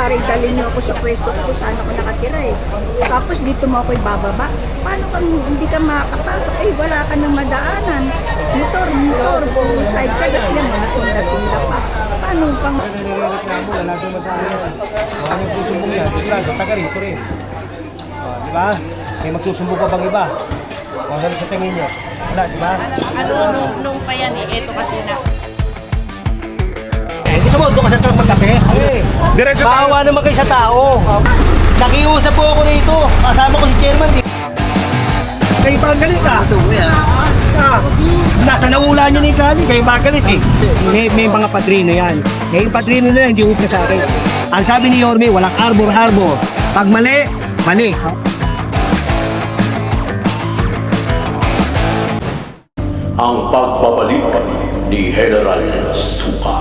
pare, dalhin niyo ako sa pwesto ko saan ako nakatira eh. Tapos dito mo ako ibababa. Paano kang hindi ka makakapasok? Eh, wala ka nang madaanan. Motor, motor, kung side ka, tapos yan, natunda-tunda pa. Paano pang... Nirereklamo, wala kang madaanan. Mga nagsusumbong yan, sigurado, taga rito rin. Di ba? May magsusumbong pa bang iba? Ano sa tingin nyo? Wala, di ba? Ano nung, nung pa yan eh, ito kasi na. Eh, gusto mo, doon ka sa truck magkape? Eh, Diretso tayo. Bawa naman kayo sa tao. Nakiusap po ako rito. Kasama ko si chairman. Di. Kayo pa ang galit ah. Ah, nasa naula niyo ni Kali, kayo pa ang galit eh. May, may mga padrino yan. May padrino na yan, hindi upna sa akin. Ang sabi ni Yorme, walang arbor-arbor. Pag mali, mali. ang pagbabalik ni General Suka.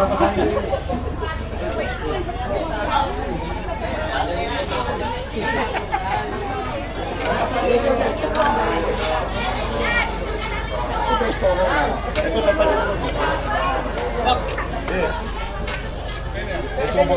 papasahin. Ito sa palikod. Box. Yeah. Ito mo.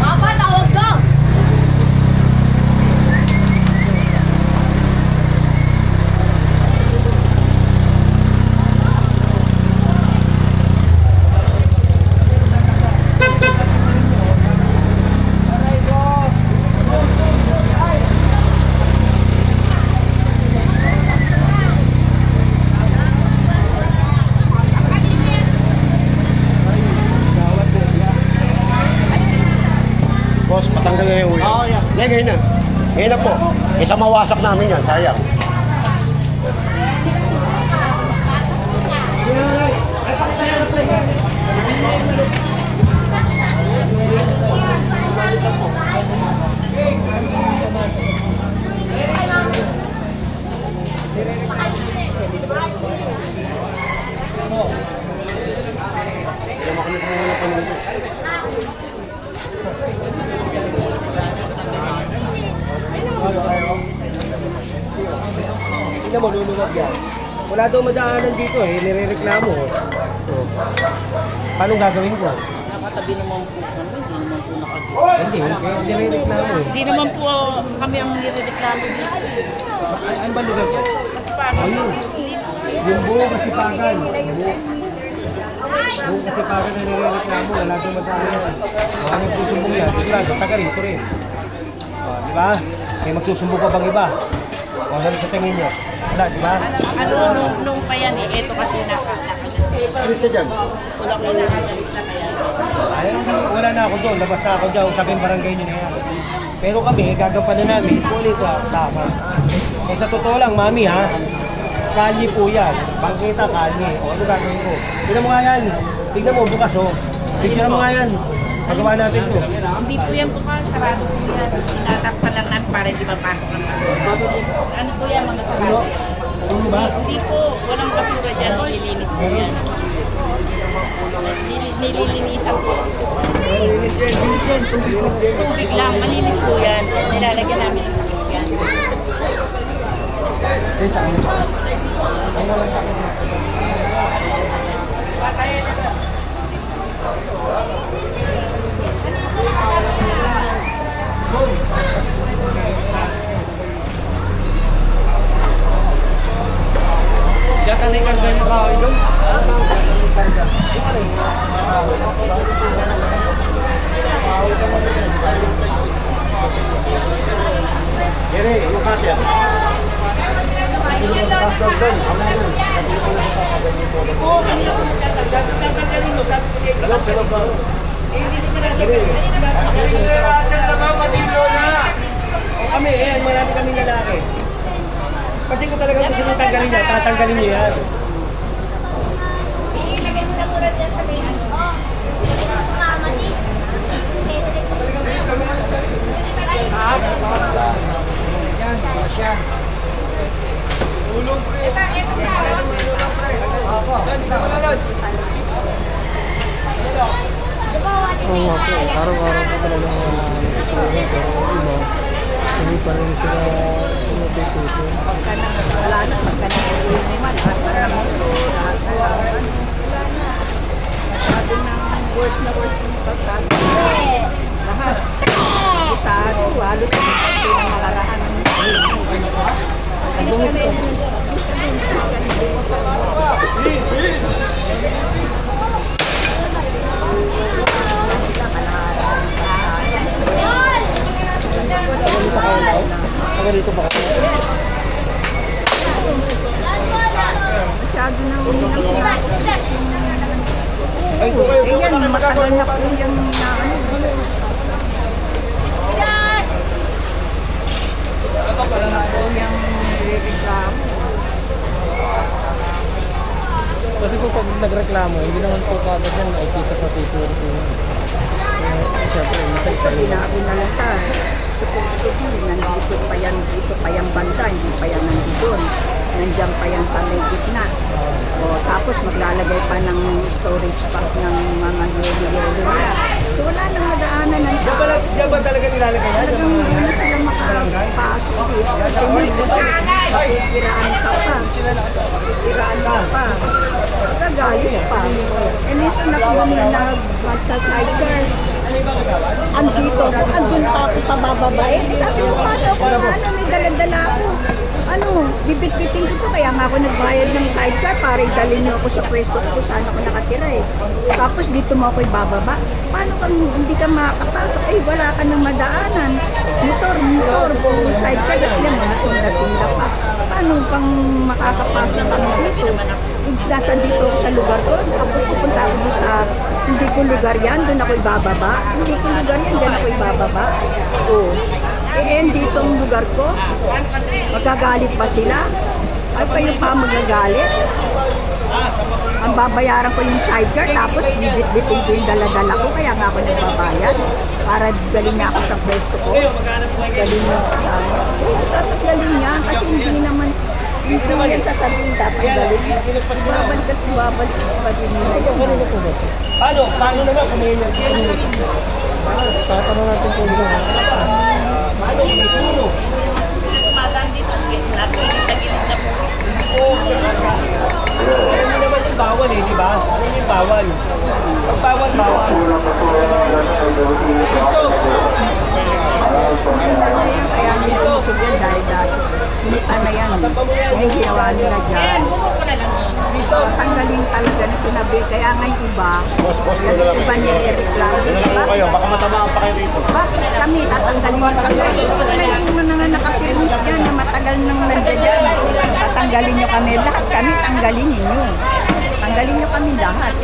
Papa, tawag ka! Boss, patanggal na yung ulo. Oo, yan. Yan, ngayon na. Ngayon na po. Isa mawasak namin yan, sayang. Luluwag yan. Wala daw madaanan dito eh, nirereklamo. Oh. Paano gagawin ko? Nakatabi naman po kami, hindi naman po nakagawa. Hindi, eh, nirereklamo eh. Hindi naman po kami ang nirereklamo dito. Ay, ano ba lugar yan? Paano? Yung buong kasipagan. Buong kasipagan na nirereklamo, wala daw madaanan. Mga nagsusumbong yan, sigurado, taga rito rin. Oh, di ba? May magsusumbong pa bang iba? O ano sa tingin nyo? Wala, di ba? Ano nung, nung pa yan eh, ito kasi naka, naka, Alis ka dyan. wala ko na kaya. Ay, hindi, wala na ako doon. Labas na ako dyan sa aking barangay nyo na yan. Pero kami, gagampanan namin kung ano yung tama. Eh sa totoo lang, mami ha, kalye po yan. Bangkita, kalye. O ano gagawin ko? Tignan mo nga yan. Tignan mo, bukas o. Tignan mo nga yan. Pagawa natin to. Hindi po yan po ka, sarado po yan. Tinatap natin para hindi mapasok ng pasok. Ano po yan mga sarado? Ano ba? Hindi po, walang basura dyan, nililinis po yan. Nil- Nililinisan po. Tubig lang, malinis po yan. Nilalagyan namin ng tubig yan. Kagay mo. Yan. Mo, sabi ko siya. Salog, salog ba? O kami, eh, marami kaming lalaki. Kasi kung talagang gusto nyo tanggalin yan, tatanggalin nyo yan. Ilagay mo na muna dyan sa may ano. Pagka na, wala na, pagka na, naman, lahat na na wala na. Masyado ng na worst yung pagka. Lahat. Isado, halo sa pagkakas ng malaraan ng Ang bumito. Masyado nang Ay, kung kayo, Eh yan, matagal na po yung na ano. yung reklamo. Kasi po pag nagreklamo, hindi naman po kagad yan nakikita sa. Eh, Siyempre, Kasi yun. sinabi na lang ka, supposedly, nandito pa yan, dito pa yung banda, hindi pa yan nandito. Nandiyan pa yan sa may gitna. O, tapos maglalagay pa ng storage pack ng mga yelo-yelo na. So wala nang madaanan ng tao. diyan ba talaga nilalagay yan? Talagang hindi na sila makapasok dito. Kasi minsan, makikiraan ka pa. Makikiraan ka pa. Gagalit pa. Eh, minsan ako bumi na magsa-sidecar. Ang dito ko, andun pa ako pabababa. Eh, di sabi ko, paano ako na ano, may daladala ako. Ano, bibit-bitin ko to, kaya nga ako nagbayad ng sidecar para idalhin niyo ako sa pwesto ko saan ako nakatira eh. Tapos dito mo ako ibababa. Paano kang hindi ka makakapasok? Eh, wala ka nang madaanan. Motor, motor, puro sidecar, at yan, mga tunda-tunda pa. Paano kang makakapasok kami dito? Nasa dito ako sa lugar ko, tapos pupunta ako sa hindi ko lugar yan, doon ako ibababa. Hindi ko lugar yan, doon ako ibababa. Oo. Eh, dito ang lugar ko, magagalit pa sila. Ay, kayo pa magagalit. Ang babayaran ko yung sidecar, tapos bibit-bitin ko yung dala-dala ko, kaya nga ako nagbabayad. Para galing niya ako sa pwesto ko. Galing niya ako ano. Oo, dapat galing niya, kasi hindi naman, hindi yan sasabihin dapat galing. Babalik at babalik pa din nila yun. Paano? Paano naman kung may Tatanong natin po yun. Paano? May puno. Tumadaan dito, nakikita-gilid na po. Alam mo naman yung bawal eh, di ba? Ano yung bawal? Pag bawal, bawal. Kaya mismo ko yan dahil dahil na yan. Yung ginawa nila dyan. Na yun. Tanggalin talaga na sinabi. Kaya nga yung iba, Boss, boss, yung mo na lang. iba nireklamo. Yan na lang po kayo, baka matamaan pa kayo dito. Bakit kami tatanggalin kami? Kaya yung mga nga nakapirmis dyan na matagal nang nandiyan dyan. Tatanggalin nyo kami. Lahat kami tanggalin ninyo. Tanggalin nyo kami lahat.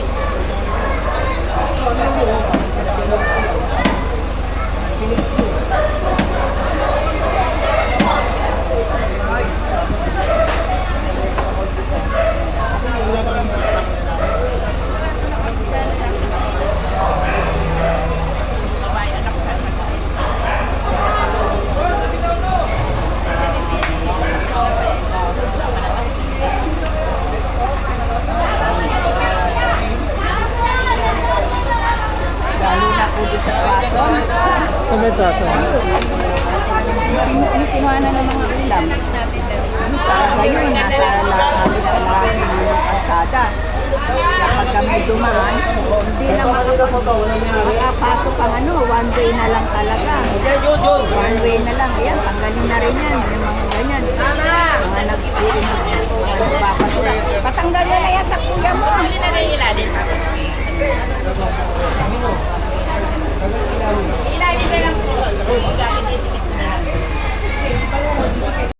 Wala pa ako pang ano, one way na lang talaga. yun yun One way na lang. Ayan, pang ganyan na rin yan. Yung mga ganyan. Mga nagpili na mga nagpapasura. Patanggal na na yata kuya mo. Hindi na rin ilalim. Ilalim na lang po. Ilalim na lang po.